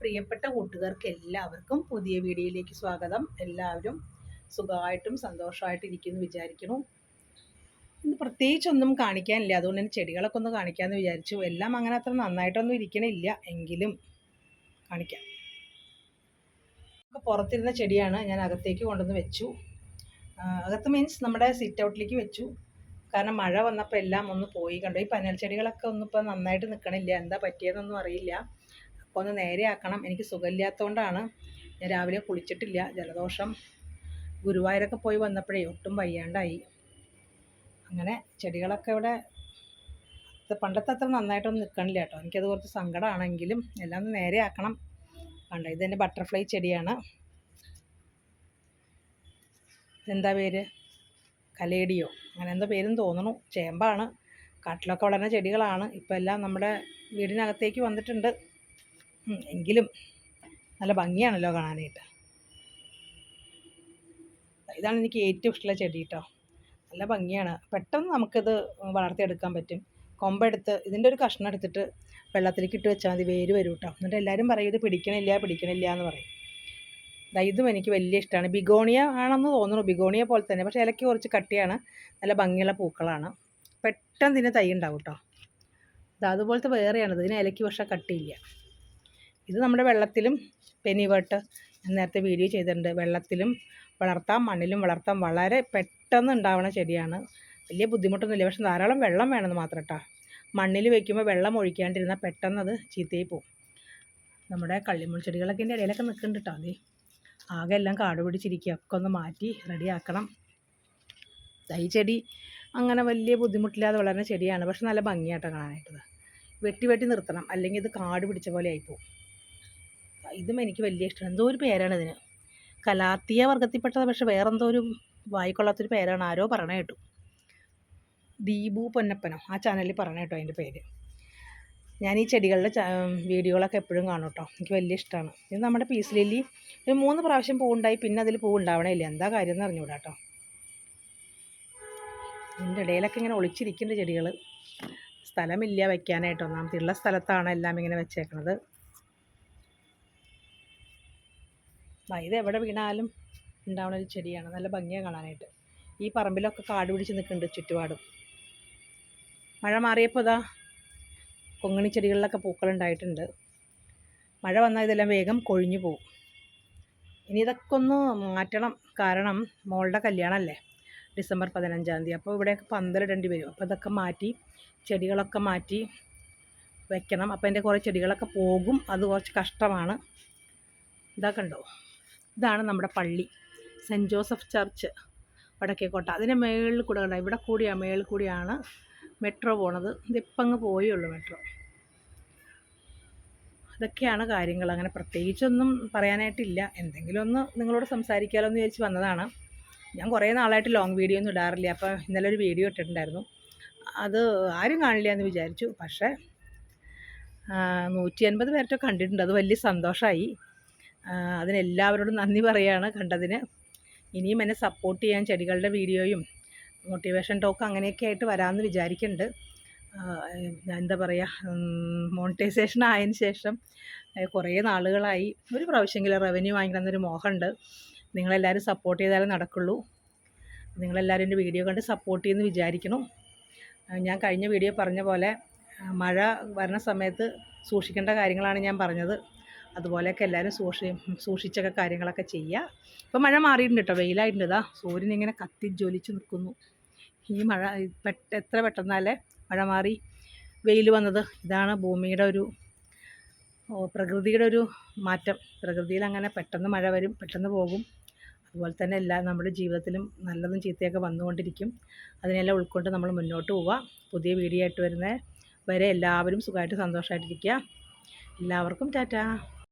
പ്രിയപ്പെട്ട കൂട്ടുകാർക്ക് എല്ലാവർക്കും പുതിയ വീഡിയോയിലേക്ക് സ്വാഗതം. എല്ലാവരും സുഖമായിട്ടും സന്തോഷമായിട്ടും ഇരിക്കുന്നു വിചാരിക്കുന്നു. ഇന്ന് പ്രത്യേകിച്ചൊന്നും കാണിക്കാനില്ല. അതുകൊണ്ട് തന്നെ ചെടികളൊക്കെ ഒന്ന് കാണിക്കാമെന്ന് വിചാരിച്ചു. എല്ലാം അങ്ങനെ അത്ര നന്നായിട്ടൊന്നും ഇരിക്കണില്ല. എങ്കിലും കാണിക്കാം. പുറത്തിരുന്ന ചെടിയാണ്. ഞാൻ അകത്തേക്ക് കൊണ്ടുവന്ന് വെച്ചു. അകത്ത് മീൻസ് നമ്മുടെ സിറ്റ് ഔട്ടിലേക്ക് വെച്ചു. കാരണം മഴ വന്നപ്പോൾ എല്ലാം ഒന്ന് പോയി കണ്ടു. ഈ പനൽ ചെടികളൊക്കെ ഒന്നും ഇപ്പോൾ നന്നായിട്ട് നിൽക്കണില്ല എന്താ പറ്റിയതെന്നൊന്നും അറിയില്ല. അപ്പോൾ ഒന്ന് നേരെയാക്കണം. എനിക്ക് സുഖമില്ലാത്തതുകൊണ്ടാണ് ഞാൻ രാവിലെ കുളിച്ചിട്ടില്ല. ജലദോഷം ഗുരുവായൂരൊക്കെ പോയി വന്നപ്പോഴേ ഒട്ടും വയ്യാണ്ടായി. അങ്ങനെ ചെടികളൊക്കെ ഇവിടെ പണ്ടത്തെ അത്ര നന്നായിട്ടൊന്നും നിൽക്കണില്ല കേട്ടോ. എനിക്കത് കുറച്ച് സങ്കടമാണെങ്കിലും എല്ലാം ഒന്ന് നേരെയാക്കണം. കണ്ടോ ഇതെന്റെ ബട്ടർഫ്ലൈ ചെടിയാണ്. എന്താ പേര്? കലേടിയോ അങ്ങനെ എന്തോ പേരും തോന്നുന്നു. ചേമ്പാണ്. കാട്ടിലൊക്കെ വളരുന്ന ചെടികളാണ്. ഇപ്പോൾ എല്ലാം നമ്മുടെ വീടിനകത്തേക്ക് വന്നിട്ടുണ്ട്. എങ്കിലും നല്ല ഭംഗിയാണല്ലോ കാണാനായിട്ട്. ഇതാണ് എനിക്ക് ഏറ്റവും ഇഷ്ടമുള്ള ചെടി കേട്ടോ. നല്ല ഭംഗിയാണ്. പെട്ടെന്ന് നമുക്കിത് വളർത്തിയെടുക്കാൻ പറ്റും. കൊമ്പെടുത്ത് ഇതിന്റെ ഒരു കഷ്ണം എടുത്തിട്ട് വെള്ളത്തിലേക്ക് ഇട്ട് വെച്ചാൽ മതി. വേര് വരും കേട്ടോ. എന്നിട്ട് എല്ലാവരും പറയും ഇത് പിടിക്കണില്ല പിടിക്കണില്ല എന്ന് പറയും. ഇതും എനിക്ക് വലിയ ഇഷ്ടമാണ്. ബിഗോണിയ ആണെന്ന് തോന്നുന്നു. ബിഗോണിയ പോലെ തന്നെ. പക്ഷേ ഇലയ്ക്ക് കുറച്ച് കട്ടിയാണ്. നല്ല ഭംഗിയുള്ള പൂക്കളാണ്. പെട്ടെന്ന് ഇതിന് തൈ ഉണ്ടാവും കേട്ടോ. അതുപോലത്തെ വേറെയാണ് ഇതിന് ഇലയ്ക്ക് പക്ഷേ കട്ടിയില്ല. ഇത് നമ്മുടെ വെള്ളത്തിലും പെനിവേട്ട് നേരത്തെ വീഡിയോ ചെയ്തിട്ടുണ്ട്. വെള്ളത്തിലും വളർത്താം മണ്ണിലും വളർത്താം. വളരെ പെട്ടെന്ന് ഉണ്ടാവുന്ന ചെടിയാണ്. വലിയ ബുദ്ധിമുട്ടൊന്നുമില്ല. പക്ഷെ ധാരാളം വെള്ളം വേണമെന്ന് മാത്രം കേട്ടോ മണ്ണിൽ വെക്കുമ്പോൾ വെള്ളം ഒഴിക്കാണ്ടിരുന്നാൽ പെട്ടെന്ന് അത് ചീത്തയായി പോകും നമ്മുടെ കള്ളിമുൾ ചെടികളൊക്കെ എന്റെ ഇടയിലൊക്കെ നിൽക്കുന്നുണ്ട് കേട്ടോ അതേ ആകെ എല്ലാം കാട് പിടിച്ചിരിക്കുക. ഒക്കെ ഒന്ന് മാറ്റി റെഡിയാക്കണം ഈ ചെടി അങ്ങനെ വലിയ ബുദ്ധിമുട്ടില്ലാതെ വളരുന്ന ചെടിയാണ്. പക്ഷെ നല്ല ഭംഗിയായിട്ടാണ് കാണാനായിട്ടത് വെട്ടി വെട്ടി നിർത്തണം. അല്ലെങ്കിൽ ഇത് കാട് പിടിച്ച പോലെ ആയിപ്പോവും ഇതും എനിക്ക് വലിയ ഇഷ്ടമാണ്. എന്തോ ഒരു പേരാണ് ഇതിന്. കലാത്തിയ വർഗത്തിൽപ്പെട്ടത് പക്ഷെ വേറെന്തോ ഒരു വായിക്കൊള്ളാത്തൊരു പേരാണ്. ആരോ പറയണ കേട്ടു. ദീപു പൊന്നപ്പനോ. ആ ചാനലിൽ പറയണ കേട്ടോ അതിന്റെ പേര്. ഞാൻ ഈ ചെടികളുടെ വീഡിയോകളൊക്കെ എപ്പോഴും കാണും കേട്ടോ. എനിക്ക് വലിയ ഇഷ്ടമാണ്. ഇത് നമ്മുടെ പീസ് ലില്ലി ഒരു മൂന്ന് പ്രാവശ്യം പൂവുണ്ടായി പിന്നെ അതിൽ പൂ ഉണ്ടാവണേ എന്താ കാര്യം എന്ന് അറിഞ്ഞൂടാ കേട്ടോ. ഇതിന്റെ ഇടയിലൊക്കെ ഇങ്ങനെ ഒളിച്ചിരിക്കുന്നുണ്ട് ചെടികൾ സ്ഥലമില്ല വയ്ക്കാനായിട്ടോ. ഒന്നാമത്തെ സ്ഥലത്താണ് എല്ലാം ഇങ്ങനെ വെച്ചേക്കണത്. ഇത് എവിടെ വീണാലും ഉണ്ടാവുന്ന ഒരു ചെടിയാണ്. നല്ല ഭംഗിയാണ് കാണാനായിട്ട്. ഈ പറമ്പിലൊക്കെ കാട് പിടിച്ച് നിൽക്കുന്നുണ്ട് ചുറ്റുപാടും. മഴ മാറിയപ്പോൾ ഇതാ കൊങ്ങിണി ചെടികളിലൊക്കെ പൂക്കളുണ്ടായിട്ടുണ്ട് മഴ വന്നാൽ ഇതെല്ലാം വേഗം കൊഴിഞ്ഞു പോകും ഇനി ഇതൊക്കെ ഒന്ന് മാറ്റണം. കാരണം മോളുടെ കല്യാണമല്ലേ ഡിസംബർ പതിനഞ്ചാം തീയതി. അപ്പോൾ ഇവിടെയൊക്കെ പന്തലിടേണ്ടി വരും. അപ്പോൾ ഇതൊക്കെ മാറ്റി ചെടികളൊക്കെ മാറ്റി വെക്കണം. അപ്പോൾ എന്റെ കുറേ ചെടികളൊക്കെ പോകും. അത് കുറച്ച് കഷ്ടമാണ്. ഇതൊക്കെ ഉണ്ടോ ഇതാണ് നമ്മുടെ പള്ളി. സെന്റ് ജോസഫ് ചർച്ച് വടക്കേക്കോട്ട അതിന്റെ മേളിൽ കൂടെ കണ്ട ഇവിടെ കൂടിയാണ് മേളിൽ കൂടിയാണ് മെട്രോ പോണത്. ഇതിപ്പം അങ്ങ് ഉള്ളൂ മെട്രോ ഇതൊക്കെയാണ് കാര്യങ്ങൾ. അങ്ങനെ പ്രത്യേകിച്ചൊന്നും പറയാനായിട്ടില്ല. എന്തെങ്കിലും ഒന്ന് നിങ്ങളോട് സംസാരിക്കാമല്ലോ എന്ന് വിചാരിച്ച് വന്നതാണ്. ഞാൻ കുറേ നാളായിട്ട് ലോങ് വീഡിയോ ഒന്നും ഇടാറില്ല. അപ്പോൾ ഇന്നലെ ഒരു വീഡിയോ ഇട്ടിട്ടുണ്ടായിരുന്നു. അത് ആരും കാണില്ല എന്ന് വിചാരിച്ചു. പക്ഷേ നൂറ്റി അൻപത് പേരൊക്കെ കണ്ടിട്ടുണ്ട്. അത് വലിയ സന്തോഷമായി അതിനെല്ലാവരോടും നന്ദി പറയുകയാണ് കണ്ടതിന്. ഇനിയും എന്നെ സപ്പോർട്ട് ചെയ്യാൻ ചെടികളുടെ വീഡിയോയും മോട്ടിവേഷൻ ടോക്ക് അങ്ങനെയൊക്കെ ആയിട്ട് വരാമെന്ന് വിചാരിക്കുന്നുണ്ട് എന്താ പറയുക മോണിറ്റൈസേഷൻ ആയതിനു ശേഷം കുറേ നാളുകളായി. ഒരു പ്രാവശ്യമെങ്കിലും റവന്യൂ വാങ്ങിക്കണം എന്നൊരു മോഹമുണ്ട്. നിങ്ങളെല്ലാവരും സപ്പോർട്ട് ചെയ്താലേ നടക്കുള്ളൂ. നിങ്ങളെല്ലാവരും എന്റെ വീഡിയോ കണ്ട് സപ്പോർട്ട് ചെയ്യുമെന്ന് വിചാരിക്കുന്നു. ഞാൻ കഴിഞ്ഞ വീഡിയോ പറഞ്ഞ പോലെ മഴ വരുന്ന സമയത്ത് സൂക്ഷിക്കേണ്ട കാര്യങ്ങളാണ് ഞാൻ പറഞ്ഞത്. അതുപോലെയൊക്കെ എല്ലാവരും സൂക്ഷി സൂക്ഷിച്ചൊക്കെ കാര്യങ്ങളൊക്കെ ചെയ്യുക. ഇപ്പം മഴ മാറിയിട്ടുണ്ട് കേട്ടോ വെയിലായിട്ടുണ്ട്. ഇതാ സൂര്യൻ ഇങ്ങനെ കത്തി ജ്വലിച്ച് നിൽക്കുന്നു. ഈ മഴ പെട്ട എത്ര പെട്ടെന്നാലേ മഴ മാറി വെയിൽ വന്നത്. ഇതാണ് ഭൂമിയുടെ ഒരു പ്രകൃതിയുടെ ഒരു മാറ്റം. പ്രകൃതിയിൽ അങ്ങനെ പെട്ടെന്ന് മഴ വരും പെട്ടെന്ന് പോകും. അതുപോലെ തന്നെ എല്ലാ നമ്മുടെ ജീവിതത്തിലും നല്ലതും ചീത്തയൊക്കെ വന്നുകൊണ്ടിരിക്കും. അതിനെല്ലാം ഉൾക്കൊണ്ട് നമ്മൾ മുന്നോട്ട് പോവുക. പുതിയ വീഡിയോ ആയിട്ട് വരുന്ന വരെ എല്ലാവരും സുഖമായിട്ട് സന്തോഷമായിട്ടിരിക്കുക. എല്ലാവർക്കും ടാറ്റാ.